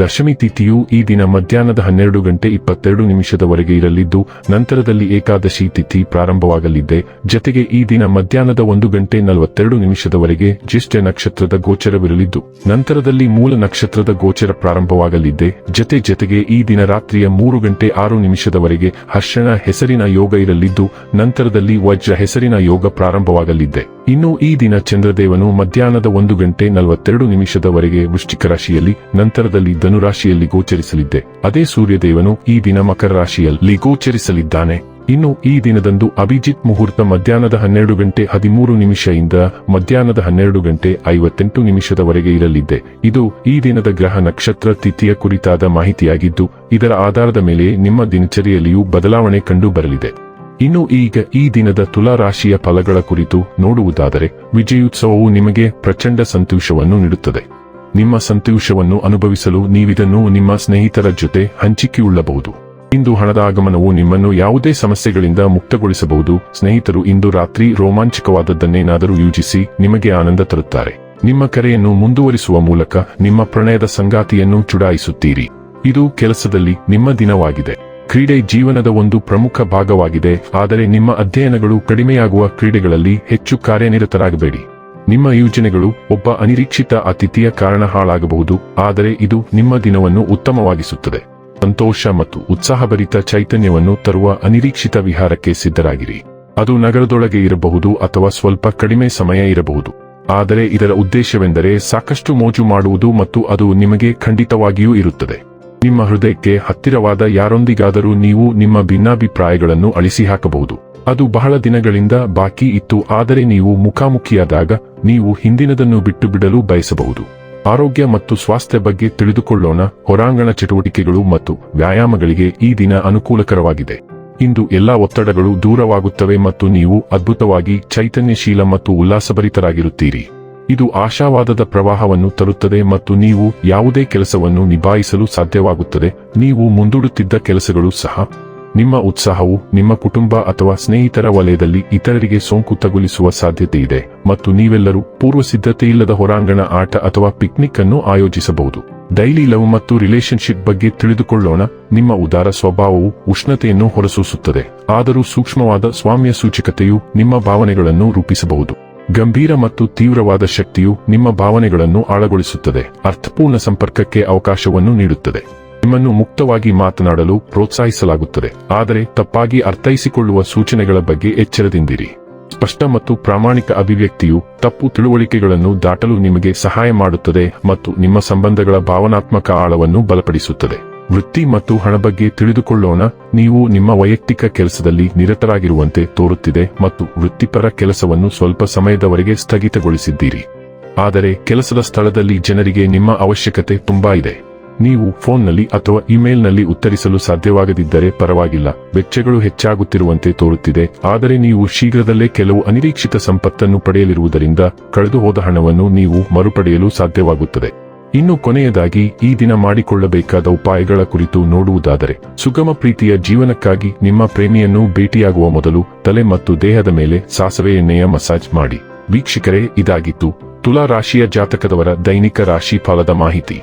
ದಶಮಿ ತಿಥಿಯು ಈ ದಿನ ಮಧ್ಯಾಹ್ನದ ಹನ್ನೆರಡು ಗಂಟೆ ಇಪ್ಪತ್ತೆರಡು ನಿಮಿಷದವರೆಗೆ ಇರಲಿದ್ದು, ನಂತರದಲ್ಲಿ ಏಕಾದಶಿ ತಿಥಿ ಪ್ರಾರಂಭವಾಗಲಿದೆ. ಜತೆಗೆ ಈ ದಿನ ಮಧ್ಯಾಹ್ನದ ಒಂದು ಗಂಟೆ ನಲವತ್ತೆರಡು ನಿಮಿಷದವರೆಗೆ ಜ್ಯೇಷ್ಠ ನಕ್ಷತ್ರದ ಗೋಚರವಿರಲಿದ್ದು, ನಂತರದಲ್ಲಿ ಮೂಲ ನಕ್ಷತ್ರದ ಗೋಚರ ಪ್ರಾರಂಭವಾಗಲಿದೆ. ಜತೆ ಜತೆಗೆ ಈ ದಿನ ರಾತ್ರಿಯ ಮೂರು ಗಂಟೆ ಆರು ನಿಮಿಷದವರೆಗೆ ಹರ್ಷಣ ಹೆಸರಿನ ಯೋಗ ಇರಲಿದ್ದು, ನಂತರದಲ್ಲಿ ವಜ್ರ ಹೆಸರಿನ ಯೋಗ ಪ್ರಾರಂಭವಾಗಲಿದೆ. ಇನ್ನು ಈ ದಿನ ಚಂದ್ರದೇವನು ಮಧ್ಯಾಹ್ನದ ಒಂದು ಗಂಟೆ ನಲವತ್ತೆರಡು ನಿಮಿಷದವರೆಗೆ ವೃಶ್ಚಿಕ ರಾಶಿಯಲ್ಲಿ, ನಂತರದಲ್ಲಿ ಧನುರಾಶಿಯಲ್ಲಿ ಗೋಚರಿಸಲಿದ್ದೆ. ಅದೇ ಸೂರ್ಯದೇವನು ಈ ದಿನ ಮಕರ ರಾಶಿಯಲ್ಲಿ ಗೋಚರಿಸಲಿದ್ದಾನೆ. ಇನ್ನು ಈ ದಿನದಂದು ಅಭಿಜಿತ್ ಮುಹೂರ್ತ ಮಧ್ಯಾಹ್ನದ ಹನ್ನೆರಡು ಗಂಟೆ ಹದಿಮೂರು ನಿಮಿಷದಿಂದ ಮಧ್ಯಾಹ್ನದ ಹನ್ನೆರಡು ಗಂಟೆ ಐವತ್ತೆಂಟು ನಿಮಿಷದವರೆಗೆ ಇರಲಿದೆ ಇದು ಈ ದಿನದ ಗ್ರಹ ನಕ್ಷತ್ರ ತಿಥಿಯ ಕುರಿತಾದ ಮಾಹಿತಿಯಾಗಿದ್ದು, ಇದರ ಆಧಾರದ ಮೇಲೆ ನಿಮ್ಮ ದಿನಚರಿಯಲ್ಲಿಯೂ ಬದಲಾವಣೆ ಕಂಡು ಬರಲಿದೆ ಇನ್ನು ಈಗ ಈ ದಿನದ ತುಲಾ ರಾಶಿಯ ಫಲಗಳ ಕುರಿತು ನೋಡುವುದಾದರೆ, ವಿಜಯೋತ್ಸವವು ನಿಮಗೆ ಪ್ರಚಂಡ ಸಂತೋಷವನ್ನು ನೀಡುತ್ತದೆ. ನಿಮ್ಮ ಸಂತೋಷವನ್ನು ಅನುಭವಿಸಲು ನೀವಿದನ್ನು ನಿಮ್ಮ ಸ್ನೇಹಿತರ ಜೊತೆ ಹಂಚಿಕೆಯುಳ್ಳಬಹುದು. ಇಂದು ಹಣದ ಆಗಮನವು ನಿಮ್ಮನ್ನು ಯಾವುದೇ ಸಮಸ್ಯೆಗಳಿಂದ ಮುಕ್ತಗೊಳಿಸಬಹುದು. ಸ್ನೇಹಿತರು ಇಂದು ರಾತ್ರಿ ರೋಮಾಂಚಕವಾದದ್ದನ್ನೇನಾದರೂ ಯೋಜಿಸಿ ನಿಮಗೆ ಆನಂದ ತರುತ್ತಾರೆ. ನಿಮ್ಮ ಕರೆಯನ್ನು ಮುಂದುವರಿಸುವ ಮೂಲಕ ನಿಮ್ಮ ಪ್ರಣಯದ ಸಂಗಾತಿಯನ್ನು ಚುಡಾಯಿಸುತ್ತೀರಿ. ಇದು ಕೆಲಸದಲ್ಲಿ ನಿಮ್ಮ ದಿನವಾಗಿದೆ. ಕ್ರೀಡೆ ಜೀವನದ ಒಂದು ಪ್ರಮುಖ ಭಾಗವಾಗಿದೆ. ಆದರೆ ನಿಮ್ಮ ಅಧ್ಯಯನಗಳು ಕಡಿಮೆಯಾಗುವ ಕ್ರೀಡೆಗಳಲ್ಲಿ ಹೆಚ್ಚು ಕಾರ್ಯನಿರತರಾಗಬೇಡಿ. ನಿಮ್ಮ ಯೋಜನೆಗಳು ಒಬ್ಬ ಅನಿರೀಕ್ಷಿತ ಅತಿಥಿಯ ಕಾರಣ ಹಾಳಾಗಬಹುದು, ಆದರೆ ಇದು ನಿಮ್ಮ ದಿನವನ್ನು ಉತ್ತಮವಾಗಿಸುತ್ತದೆ. ಸಂತೋಷ ಮತ್ತು ಉತ್ಸಾಹಭರಿತ ಚೈತನ್ಯವನ್ನು ತರುವ ಅನಿರೀಕ್ಷಿತ ವಿಹಾರಕ್ಕೆ ಸಿದ್ಧರಾಗಿರಿ. ಅದು ನಗರದೊಳಗೆ ಇರಬಹುದು ಅಥವಾ ಸ್ವಲ್ಪ ಕಡಿಮೆ ಸಮಯ ಇರಬಹುದು. ಆದರೆ ಇದರ ಉದ್ದೇಶವೆಂದರೆ ಸಾಕಷ್ಟು ಮೋಜು ಮಾಡುವುದು ಮತ್ತು ಅದು ನಿಮಗೆ ಖಂಡಿತವಾಗಿಯೂ ಇರುತ್ತದೆ. ನಿಮ್ಮ ಹೃದಯಕ್ಕೆ ಹತ್ತಿರವಾದ ಯಾರೊಂದಿಗಾದರೂ ನೀವು ನಿಮ್ಮ ಭಿನ್ನಾಭಿಪ್ರಾಯಗಳನ್ನು ಅಳಿಸಿ ಹಾಕಬಹುದು ಅದು ಬಹಳ ದಿನಗಳಿಂದ ಬಾಕಿ ಇತ್ತು, ಆದರೆ ನೀವು ಮುಖಾಮುಖಿಯಾದಾಗ ನೀವು ಹಿಂದಿನದನ್ನು ಬಿಟ್ಟು ಬಿಡಲು ಬಯಸಬಹುದು. ಆರೋಗ್ಯ ಮತ್ತು ಸ್ವಾಸ್ಥ್ಯ ಬಗ್ಗೆ ತಿಳಿದುಕೊಳ್ಳೋಣ. ಹೊರಾಂಗಣ ಚಟುವಟಿಕೆಗಳು ಮತ್ತು ವ್ಯಾಯಾಮಗಳಿಗೆ ಈ ದಿನ ಅನುಕೂಲಕರವಾಗಿದೆ. ಇಂದು ಎಲ್ಲಾ ಒತ್ತಡಗಳು ದೂರವಾಗುತ್ತವೆ ಮತ್ತು ನೀವು ಅದ್ಭುತವಾಗಿ ಚೈತನ್ಯಶೀಲ ಮತ್ತು ಉಲ್ಲಾಸಭರಿತರಾಗಿರುತ್ತೀರಿ. ಇದು ಆಶಾವಾದದ ಪ್ರವಾಹವನ್ನು ತರುತ್ತದೆ ಮತ್ತು ನೀವು ಯಾವುದೇ ಕೆಲಸವನ್ನು ನಿಭಾಯಿಸಲು ಸಾಧ್ಯವಾಗುತ್ತದೆ. ನೀವು ಮುಂದೂಡುತ್ತಿದ್ದ ಕೆಲಸಗಳು ಸಹ ನಿಮ್ಮ ಉತ್ಸಾಹವು ನಿಮ್ಮ ಕುಟುಂಬ ಅಥವಾ ಸ್ನೇಹಿತರ ವಲಯದಲ್ಲಿ ಇತರರಿಗೆ ಸೋಂಕು ತಗುಲಿಸುವ ಸಾಧ್ಯತೆ ಇದೆ ಮತ್ತು ನೀವೆಲ್ಲರೂ ಪೂರ್ವ ಸಿದ್ಧತೆಯಿಲ್ಲದ ಹೊರಾಂಗಣ ಆಟ ಅಥವಾ ಪಿಕ್ನಿಕ್ ಅನ್ನು ಆಯೋಜಿಸಬಹುದು. ಡೈಲಿ ಲವ್ ಮತ್ತು ರಿಲೇಶನ್ಶಿಪ್ ಬಗ್ಗೆ ತಿಳಿದುಕೊಳ್ಳೋಣ. ನಿಮ್ಮ ಉದಾರ ಸ್ವಭಾವವು ಉಷ್ಣತೆಯನ್ನು ಹೊರಸೂಸುತ್ತದೆ. ಆದರೂ ಸೂಕ್ಷ್ಮವಾದ ಸ್ವಾಮ್ಯ ಸೂಚಕತೆಯು ನಿಮ್ಮ ಭಾವನೆಗಳನ್ನು ರೂಪಿಸಬಹುದು. ಗಂಭೀರ ಮತ್ತು ತೀವ್ರವಾದ ಶಕ್ತಿಯು ನಿಮ್ಮ ಭಾವನೆಗಳನ್ನು ಆಳಗೊಳಿಸುತ್ತದೆ. ಅರ್ಥಪೂರ್ಣ ಸಂಪರ್ಕಕ್ಕೆ ಅವಕಾಶವನ್ನು ನೀಡುತ್ತದೆ. ನಿಮ್ಮನ್ನು ಮುಕ್ತವಾಗಿ ಮಾತನಾಡಲು ಪ್ರೋತ್ಸಾಹಿಸಲಾಗುತ್ತದೆ. ಆದರೆ ತಪ್ಪಾಗಿ ಅರ್ಥೈಸಿಕೊಳ್ಳುವ ಸೂಚನೆಗಳ ಬಗ್ಗೆ ಎಚ್ಚರದಿಂದಿರಿ. ಸ್ಪಷ್ಟ ಮತ್ತು ಪ್ರಾಮಾಣಿಕ ಅಭಿವ್ಯಕ್ತಿಯು ತಪ್ಪು ತಿಳುವಳಿಕೆಗಳನ್ನು ದಾಟಲು ನಿಮಗೆ ಸಹಾಯ ಮಾಡುತ್ತದೆ ಮತ್ತು ನಿಮ್ಮ ಸಂಬಂಧಗಳ ಭಾವನಾತ್ಮಕ ಆಳವನ್ನು ಬಲಪಡಿಸುತ್ತದೆ. ವೃತ್ತಿ ಮತ್ತು ಹಣ ಬಗ್ಗೆ ತಿಳಿದುಕೊಳ್ಳೋಣ. ನೀವು ನಿಮ್ಮ ವೈಯಕ್ತಿಕ ಕೆಲಸದಲ್ಲಿ ನಿರತರಾಗಿರುವಂತೆ ತೋರುತ್ತಿದೆ ಮತ್ತು ವೃತ್ತಿಪರ ಕೆಲಸವನ್ನು ಸ್ವಲ್ಪ ಸಮಯದವರೆಗೆ ಸ್ಥಗಿತಗೊಳಿಸಿದ್ದೀರಿ. ಆದರೆ ಕೆಲಸದ ಸ್ಥಳದಲ್ಲಿ ಜನರಿಗೆ ನಿಮ್ಮ ಅವಶ್ಯಕತೆ ತುಂಬಾ ಇದೆ. ನೀವು ಫೋನ್ನಲ್ಲಿ ಅಥವಾ ಇಮೇಲ್ನಲ್ಲಿ ಉತ್ತರಿಸಲು ಸಾಧ್ಯವಾಗದಿದ್ದರೆ ಪರವಾಗಿಲ್ಲ. ವೆಚ್ಚಗಳು ಹೆಚ್ಚಾಗುತ್ತಿರುವಂತೆ ತೋರುತ್ತಿದೆ. ಆದರೆ ನೀವು ಶೀಘ್ರದಲ್ಲೇ ಕೆಲವು ಅನಿರೀಕ್ಷಿತ ಸಂಪತ್ತನ್ನು ಪಡೆಯಲಿರುವುದರಿಂದ ಕಳೆದುಹೋದ ಹಣವನ್ನು ನೀವು ಮರುಪಡೆಯಲು ಸಾಧ್ಯವಾಗುತ್ತದೆ. ಇನ್ನು ಕೊನೆಯದಾಗಿ, ಈ ದಿನ ಮಾಡಿಕೊಳ್ಳಬೇಕಾದ ಉಪಾಯಗಳ ಕುರಿತು ನೋಡುವುದಾದರೆ, ಸುಗಮ ಪ್ರೀತಿಯ ಜೀವನಕ್ಕಾಗಿ ನಿಮ್ಮ ಪ್ರೇಮಿಯನ್ನು ಭೇಟಿಯಾಗುವ ಮೊದಲು ತಲೆ ಮತ್ತು ದೇಹದ ಮೇಲೆ ಸಾಸವೆ ಎಣ್ಣೆಯ ಮಸಾಜ್ ಮಾಡಿ. ವೀಕ್ಷಕರೇ, ಇದಾಗಿತ್ತು. ತುಲಾ ರಾಶಿಯ ಜಾತಕದವರ ದೈನಿಕ ರಾಶಿ ಫಲದ ಮಾಹಿತಿ.